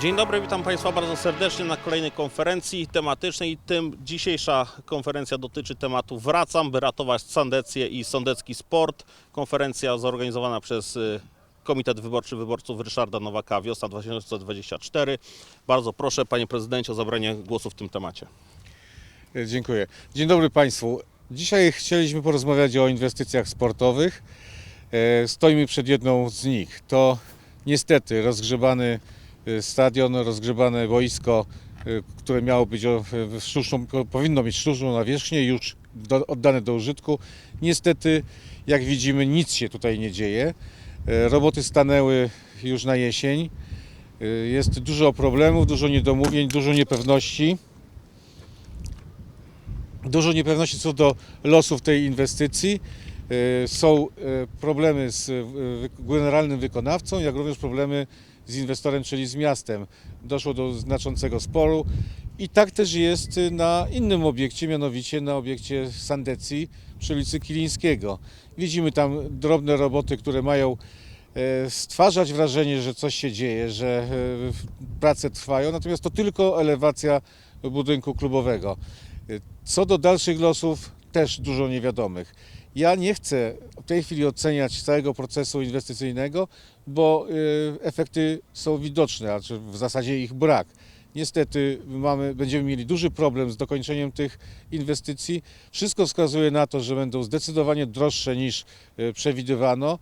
Dzień dobry, witam Państwa bardzo serdecznie na kolejnej konferencji tematycznej. Tym dzisiejsza konferencja dotyczy tematu Wracam, by ratować Sandecję i sądecki sport. Konferencja zorganizowana przez y, Komitet Wyborczy Wyborców Ryszarda Nowaka Wiosna 2024. Bardzo proszę Panie Prezydencie o zabranie głosu w tym temacie. E, Dziękuję. Dzień dobry Państwu. Dzisiaj chcieliśmy porozmawiać o inwestycjach sportowych. E, Stoimy przed jedną z nich. To niestety rozgrzebany stadion, rozgrzebane boisko, e, które miało być sztuczną, powinno mieć sztuczną nawierzchnię, już do, oddane do użytku. Niestety, jak widzimy, nic się tutaj nie dzieje. E, Roboty stanęły już na jesień. Jest dużo problemów, dużo niedomówień, dużo niepewności dużo niepewności co do losów tej inwestycji. Są problemy z generalnym wykonawcą, jak również problemy z inwestorem, czyli z miastem. Doszło do znaczącego sporu i tak też jest e, na innym obiekcie, mianowicie na obiekcie Sandecji przy ulicy Kilińskiego. Widzimy tam drobne roboty, które mają e, stwarzać wrażenie, że coś się dzieje, że e, prace trwają, natomiast to tylko elewacja budynku klubowego. Co do dalszych losów, też dużo niewiadomych. Ja nie chcę tej chwili oceniać całego procesu inwestycyjnego, bo y, efekty są widoczne, a w zasadzie ich brak. Niestety mamy, będziemy mieli duży problem z dokończeniem tych inwestycji. Wszystko wskazuje na to, że będą zdecydowanie droższe niż y, przewidywano.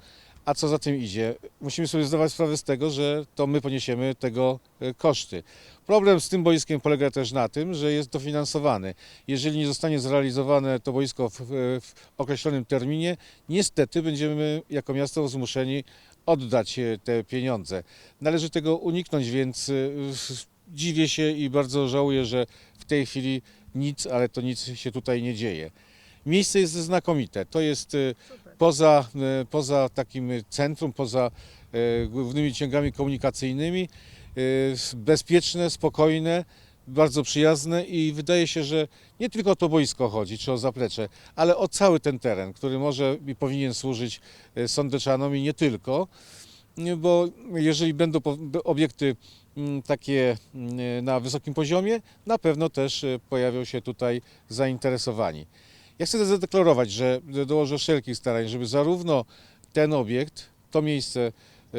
A co za tym idzie? Musimy sobie zdawać sprawę z tego, że to my poniesiemy tego y, koszty. Problem z tym boiskiem polega też na tym, że jest dofinansowane. Jeżeli nie zostanie zrealizowane to boisko w, w określonym terminie, niestety będziemy jako miasto zmuszeni oddać e, te pieniądze. Należy tego uniknąć, więc y, dziwię się i bardzo żałuję, że w tej chwili nic, ale to nic się tutaj nie dzieje. Miejsce jest znakomite. To jest poza, y, poza takim centrum, poza y, głównymi ciągami komunikacyjnymi, y, bezpieczne, spokojne, bardzo przyjazne i wydaje się, że nie tylko o to boisko chodzi, czy o zaplecze, ale o cały ten teren, który może i powinien służyć sądeczanom i nie tylko, bo jeżeli będą obiekty mm, takie mm, na wysokim poziomie, na pewno też pojawią się tutaj zainteresowani. Ja chcę zadeklarować, że dołożę wszelkich starań, żeby zarówno ten obiekt, to miejsce e,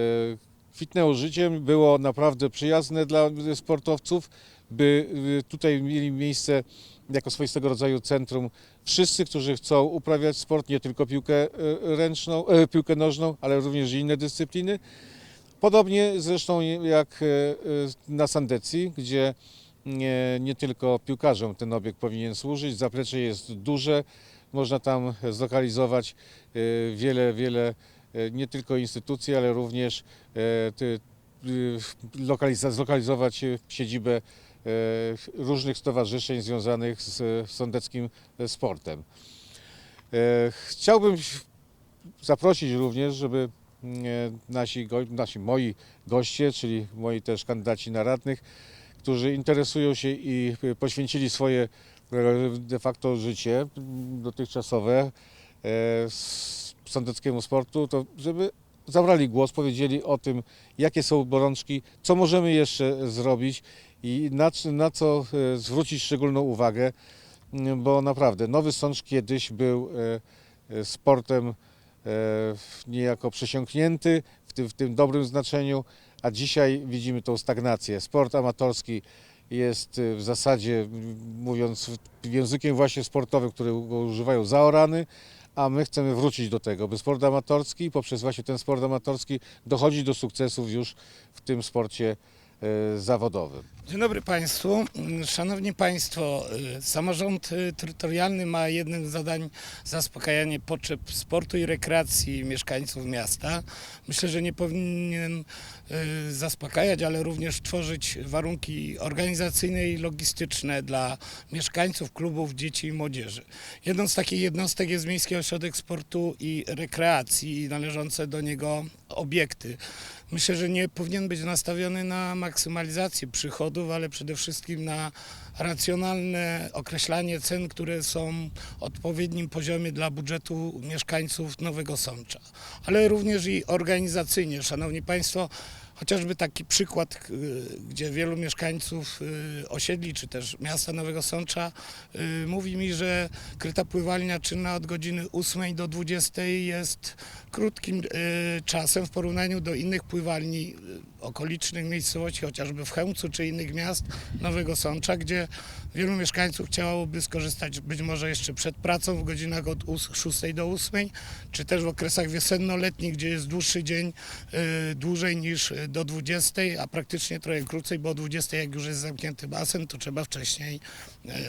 kwitnęło życiem, było naprawdę przyjazne dla sportowców, by e, tutaj mieli miejsce jako swoistego rodzaju centrum wszyscy, którzy chcą uprawiać sport, nie tylko piłkę e, ręczną, piłkę nożną, ale również inne dyscypliny. Podobnie zresztą jak na Sandecji, gdzie nie, nie tylko piłkarzom ten obiekt powinien służyć. Zaplecze jest duże, można tam zlokalizować e, wiele, wiele e, nie tylko instytucji, ale również e, zlokalizować siedzibę różnych stowarzyszeń związanych z sądeckim sportem. Chciałbym zaprosić również, żeby mm, nasi, nasi moi goście, czyli moi też kandydaci na radnych, którzy interesują się i poświęcili swoje e, de facto życie dotychczasowe e, sądeckiemu sportu, to żeby zabrali głos, powiedzieli o tym, jakie są bolączki, co możemy jeszcze zrobić i na, na co e, zwrócić szczególną uwagę, m, bo naprawdę Nowy Sącz kiedyś był e, e, sportem e, niejako przesiąknięty w tym, w tym dobrym znaczeniu, a dzisiaj widzimy tą stagnację. Sport amatorski jest y, w zasadzie, mówiąc językiem właśnie sportowym, którego używają, zaorany, a my chcemy wrócić do tego, by sport amatorski, poprzez właśnie ten sport amatorski dochodzić do sukcesów już w tym sporcie zawodowym. Dzień dobry Państwu. Szanowni Państwo, y, samorząd y, terytorialny ma jednym z zadań zaspokajanie potrzeb sportu i rekreacji mieszkańców miasta. Myślę, że nie powinien y, zaspokajać, ale również tworzyć warunki organizacyjne i logistyczne dla mieszkańców, klubów, dzieci i młodzieży. Jedną z takich jednostek jest Miejski Ośrodek Sportu i Rekreacji i należące do niego obiekty. Myślę, że nie powinien być nastawiony na maksymalizację przychodów, ale przede wszystkim na racjonalne określanie cen, które są w odpowiednim poziomie dla budżetu mieszkańców Nowego Sącza. Ale również i organizacyjnie, Szanowni Państwo, Chociażby taki przykład, y, gdzie wielu mieszkańców y, osiedli, czy też miasta Nowego Sącza y, mówi mi, że kryta pływalnia czynna od godziny 8 do 20 jest krótkim czasem w porównaniu do innych pływalni okolicznych miejscowości, chociażby w Chełmcu czy innych miast Nowego Sącza, gdzie wielu mieszkańców chciałoby skorzystać być może jeszcze przed pracą w godzinach od ós- 6 do 8, czy też w okresach wiosenno-letnich, gdzie jest dłuższy dzień, y, dłużej niż do 20, a praktycznie trochę krócej, bo o 20 jak już jest zamknięty basen, to trzeba wcześniej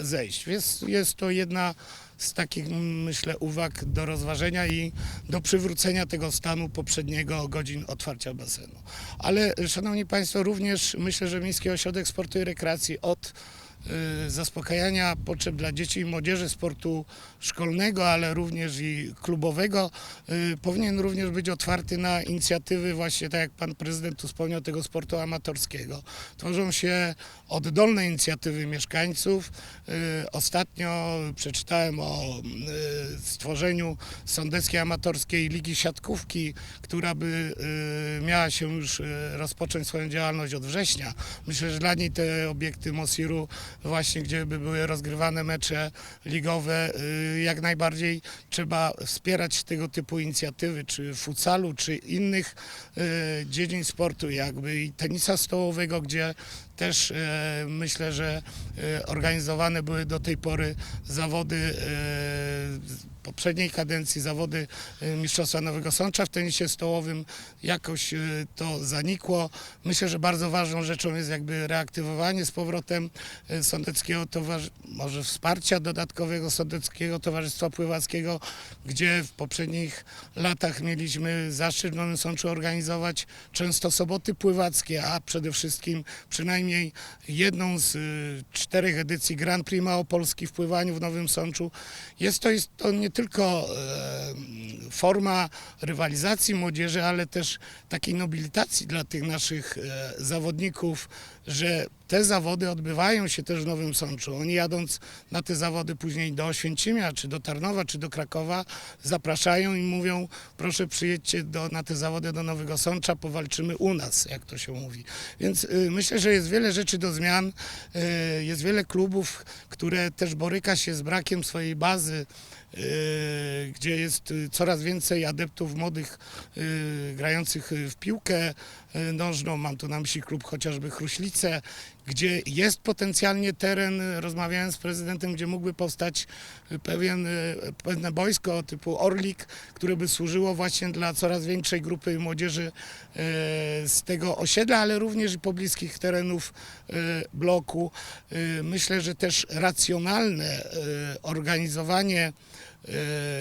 y, zejść. Więc jest to jedna z takich, myślę, uwag do rozważenia i do przywrócenia tego stanu poprzedniego godzin otwarcia basenu. Ale, Szanowni Państwo, również myślę, że Miejski Ośrodek Sportu i Rekreacji od zaspokajania potrzeb dla dzieci i młodzieży sportu szkolnego, ale również i klubowego, y, powinien również być otwarty na inicjatywy właśnie, tak jak pan prezydent tu wspomniał, tego sportu amatorskiego. Tworzą się oddolne inicjatywy mieszkańców. Y, Ostatnio przeczytałem o y, stworzeniu Sądeckiej Amatorskiej Ligi Siatkówki, która by y, miała się już y, rozpocząć swoją działalność od września. Myślę, że dla niej te obiekty Mosiru, właśnie gdzie by były rozgrywane mecze ligowe, y, jak najbardziej trzeba wspierać tego typu inicjatywy, czy futsalu, czy innych y, dziedzin sportu, jakby i tenisa stołowego, gdzie też e, myślę, że e, organizowane były do tej pory zawody e, poprzedniej kadencji, zawody Mistrzostwa Nowego Sącza w tenisie stołowym. Jakoś to zanikło. Myślę, że bardzo ważną rzeczą jest jakby reaktywowanie z powrotem Sądeckiego Towarzystwa, może wsparcia dodatkowego Sądeckiego Towarzystwa Pływackiego, gdzie w poprzednich latach mieliśmy zaszczyt w Nowym Sączu organizować często soboty pływackie, a przede wszystkim przynajmniej jedną z y, czterech edycji Grand Prix Małopolski w pływaniu w Nowym Sączu. Jest to, jest to nie tylko e, forma rywalizacji młodzieży, ale też takiej nobilitacji dla tych naszych e, zawodników, że te zawody odbywają się też w Nowym Sączu. Oni jadąc na te zawody później do Oświęcimia, czy do Tarnowa, czy do Krakowa, zapraszają i mówią, proszę przyjedźcie do, na te zawody do Nowego Sącza, powalczymy u nas, jak to się mówi. Więc y, myślę, że jest wiele rzeczy do zmian, y, jest wiele klubów, które też boryka się z brakiem swojej bazy, gdzie jest y, coraz więcej adeptów młodych y, grających y, w piłkę y, nożną. Mam tu na myśli klub chociażby Chruślice, gdzie jest potencjalnie teren, y, rozmawiałem z prezydentem, gdzie mógłby powstać y, pewien, y, pewne boisko typu Orlik, które by służyło właśnie dla coraz większej grupy młodzieży y, z tego osiedla, ale również i pobliskich terenów y, bloku. Y, Myślę, że też racjonalne y, organizowanie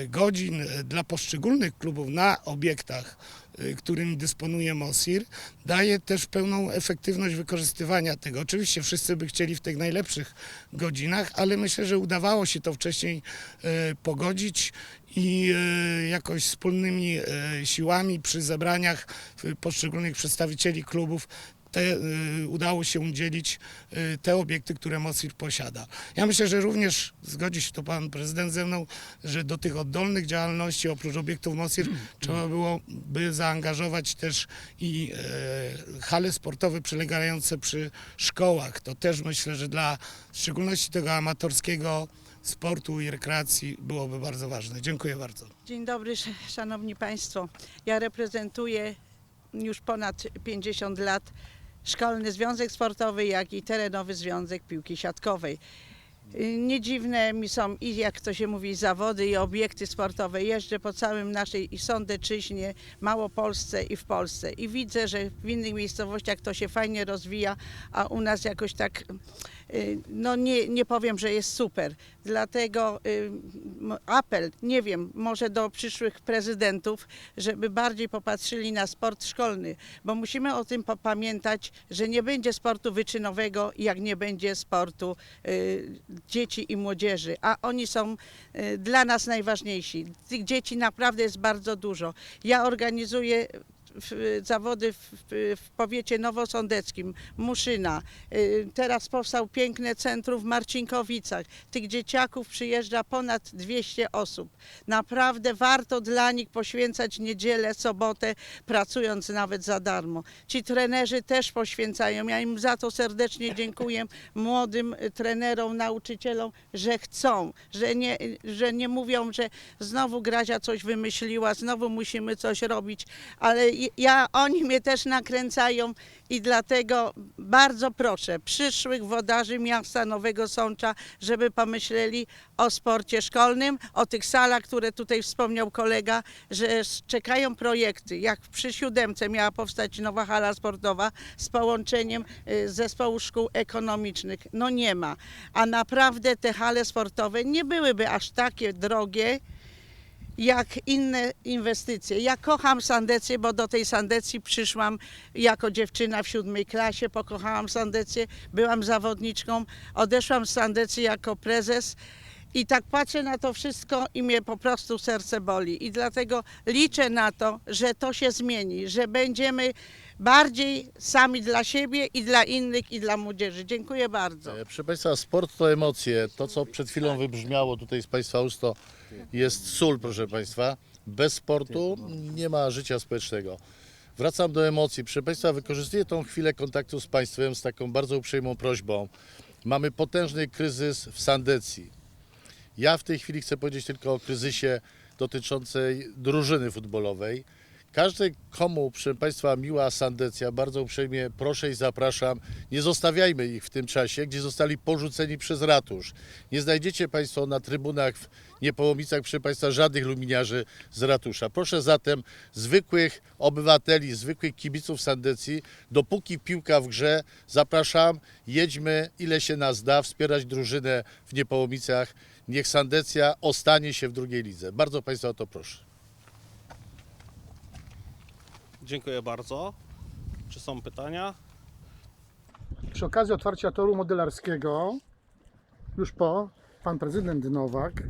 godzin e, dla poszczególnych klubów na obiektach, e, którymi dysponuje MOSIR, daje też pełną efektywność wykorzystywania tego. Oczywiście wszyscy by chcieli w tych najlepszych godzinach, ale myślę, że udawało się to wcześniej e, pogodzić i e, jakoś wspólnymi e, siłami przy zebraniach e, poszczególnych przedstawicieli klubów te, y, udało się udzielić y, te obiekty, które Mosir posiada. Ja myślę, że również zgodzi się to pan prezydent ze mną, że do tych oddolnych działalności oprócz obiektów Mosir trzeba byłoby zaangażować też i e, hale sportowe przylegające przy szkołach. To też myślę, że dla w szczególności tego amatorskiego sportu i rekreacji byłoby bardzo ważne. Dziękuję bardzo. Dzień dobry, sz- szanowni państwo. Ja reprezentuję już ponad 50 lat Szkolny Związek Sportowy, jak i Terenowy Związek Piłki Siatkowej. Y, Nie dziwne mi są i jak to się mówi zawody i obiekty sportowe. Jeżdżę po całym naszej i Sądeczyźnie, Małopolsce i w Polsce i widzę, że w innych miejscowościach to się fajnie rozwija, a u nas jakoś tak no nie, nie powiem, że jest super. Dlatego y, apel, nie wiem, może do przyszłych prezydentów, żeby bardziej popatrzyli na sport szkolny, bo musimy o tym pamiętać, że nie będzie sportu wyczynowego, jak nie będzie sportu y, dzieci i młodzieży, a oni są y, dla nas najważniejsi. Tych dzieci naprawdę jest bardzo dużo. Ja organizuję w, zawody w, w, powiecie nowosądeckim, Muszyna. Y, Teraz powstał piękne centrum w Marcinkowicach. Tych dzieciaków przyjeżdża ponad 200 osób. Naprawdę warto dla nich poświęcać niedzielę, sobotę, pracując nawet za darmo. Ci trenerzy też poświęcają. Ja im za to serdecznie dziękuję młodym trenerom, nauczycielom, że chcą, że nie, że nie mówią, że znowu Grazia coś wymyśliła, znowu musimy coś robić, ale ja, oni mnie też nakręcają i dlatego bardzo proszę przyszłych wodarzy miasta Nowego Sącza, żeby pomyśleli o sporcie szkolnym, o tych salach, które tutaj wspomniał kolega, że czekają projekty, jak przy siódemce miała powstać nowa hala sportowa z połączeniem y, zespołu szkół ekonomicznych. No nie ma. A naprawdę te hale sportowe nie byłyby aż takie drogie, jak inne inwestycje. Ja kocham Sandecję, bo do tej Sandecji przyszłam jako dziewczyna w siódmej klasie, pokochałam Sandecję, byłam zawodniczką, odeszłam z Sandecji jako prezes i tak patrzę na to wszystko i mnie po prostu serce boli. I dlatego liczę na to, że to się zmieni, że będziemy bardziej sami dla siebie i dla innych i dla młodzieży. Dziękuję bardzo. E, Proszę Państwa, sport to emocje. To, co przed chwilą wybrzmiało tutaj z Państwa ust, to jest sól, proszę Państwa. Bez sportu nie ma życia społecznego. Wracam do emocji. Proszę Państwa, wykorzystuję tą chwilę kontaktu z Państwem z taką bardzo uprzejmą prośbą. Mamy potężny kryzys w Sandecji. Ja w tej chwili chcę powiedzieć tylko o kryzysie dotyczącej drużyny futbolowej. Każdy, komu, proszę Państwa, miła Sandecja, bardzo uprzejmie proszę i zapraszam, nie zostawiajmy ich w tym czasie, gdzie zostali porzuceni przez ratusz. Nie znajdziecie Państwo na trybunach w Niepołomicach, proszę Państwa, żadnych luminiarzy z ratusza. Proszę zatem zwykłych obywateli, zwykłych kibiców Sandecji, dopóki piłka w grze, zapraszam, jedźmy ile się nas da, wspierać drużynę w Niepołomicach. Niech Sandecja ostanie się w drugiej lidze. Bardzo Państwa o to proszę. Dziękuję bardzo. Czy są pytania? Przy okazji otwarcia toru modelarskiego, już po, pan prezydent Nowak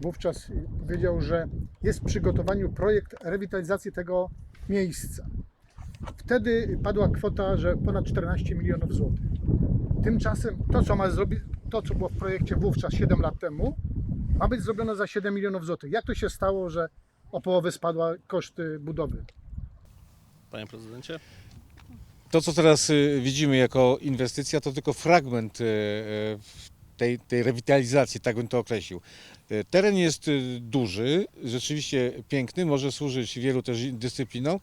wówczas powiedział, że jest w przygotowaniu projekt rewitalizacji tego miejsca. Wtedy padła kwota, że ponad 14 milionów złotych. Tymczasem to, co ma zrobić, to, co było w projekcie wówczas 7 lat temu, ma być zrobione za 7 milionów złotych. Jak to się stało, że o połowę spadła koszty budowy? Panie prezydencie? To, co teraz y, widzimy jako inwestycja, to tylko fragment y, y, tej, tej rewitalizacji, tak bym to określił. Teren jest duży, rzeczywiście piękny, może służyć wielu też dyscyplinom,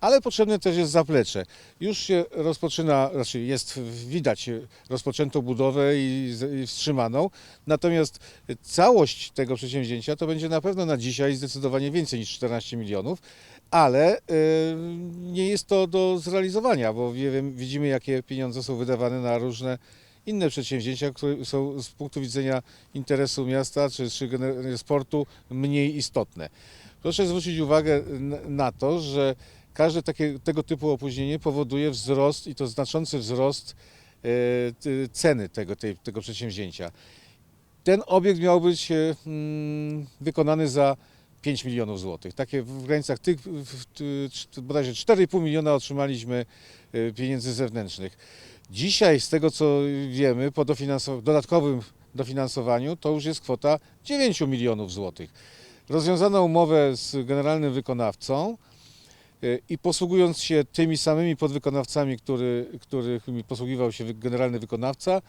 ale potrzebne też jest zaplecze. Już się rozpoczyna, znaczy jest widać rozpoczętą budowę i, i wstrzymaną, natomiast całość tego przedsięwzięcia to będzie na pewno na dzisiaj zdecydowanie więcej niż 14 milionów, ale y, nie jest to do zrealizowania, bo widzimy jakie pieniądze są wydawane na różne inne przedsięwzięcia, które są z punktu widzenia interesu miasta czy, czy sportu mniej istotne. Proszę zwrócić uwagę na to, że każde takie, tego typu opóźnienie powoduje wzrost i to znaczący wzrost ty- ceny tego, tej, tego przedsięwzięcia. Ten obiekt miał być e, mm, wykonany za 5 milionów złotych. Takie w granicach tych, bodajże 4,5 miliona otrzymaliśmy e, pieniędzy zewnętrznych. Dzisiaj z tego co wiemy, po dodatkowym dofinansowaniu to już jest kwota 9 milionów złotych. Rozwiązano umowę z generalnym wykonawcą e, i posługując się tymi samymi podwykonawcami, który, którymi posługiwał się generalny wykonawca, e,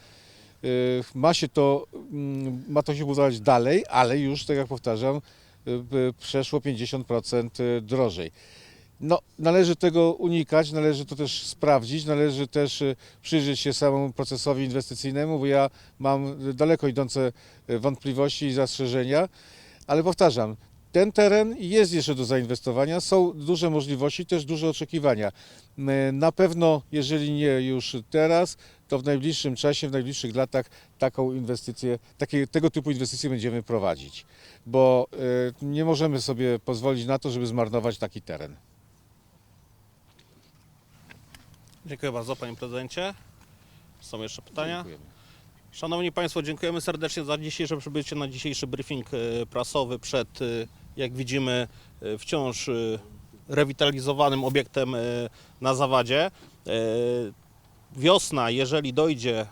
ma się to, mm, ma to się budować dalej, ale już, tak jak powtarzam, przeszło 50% drożej. No, należy tego unikać, należy to też sprawdzić, należy też e, przyjrzeć się samemu procesowi inwestycyjnemu, bo ja mam daleko idące e, wątpliwości i zastrzeżenia, ale powtarzam, ten teren jest jeszcze do zainwestowania, są duże możliwości, też duże oczekiwania. M, Na pewno, jeżeli nie już teraz, to w najbliższym czasie, w najbliższych latach taką inwestycję, takie, tego typu inwestycje będziemy prowadzić, bo e, nie możemy sobie pozwolić na to, żeby zmarnować taki teren. Dziękuję bardzo, panie prezydencie. Są jeszcze pytania? Dziękujemy. Szanowni Państwo, dziękujemy serdecznie za dzisiejsze przybycie na dzisiejszy briefing e, prasowy przed, e, jak widzimy, e, wciąż e, rewitalizowanym obiektem e, na zawadzie. Wiosna, jeżeli dojdzie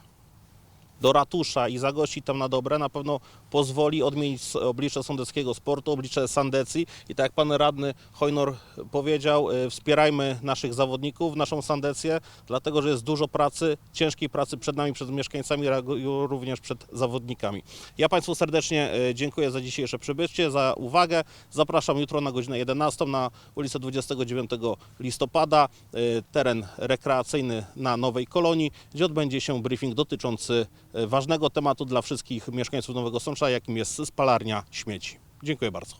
do ratusza i zagości tam na dobre, na pewno pozwoli odmienić oblicze sądeckiego sportu, oblicze Sandecji i tak jak pan radny Hojnor powiedział, y, wspierajmy naszych zawodników, naszą Sandecję, dlatego że jest dużo pracy, ciężkiej pracy przed nami, przed mieszkańcami, również przed zawodnikami. Ja Państwu serdecznie y, dziękuję za dzisiejsze przybycie, za uwagę. Zapraszam jutro na godzinę 11 na ulicę 29 listopada, y, teren rekreacyjny na Nowej Kolonii, gdzie odbędzie się briefing dotyczący ważnego tematu dla wszystkich mieszkańców Nowego Sącza, jakim jest spalarnia śmieci. Dziękuję bardzo.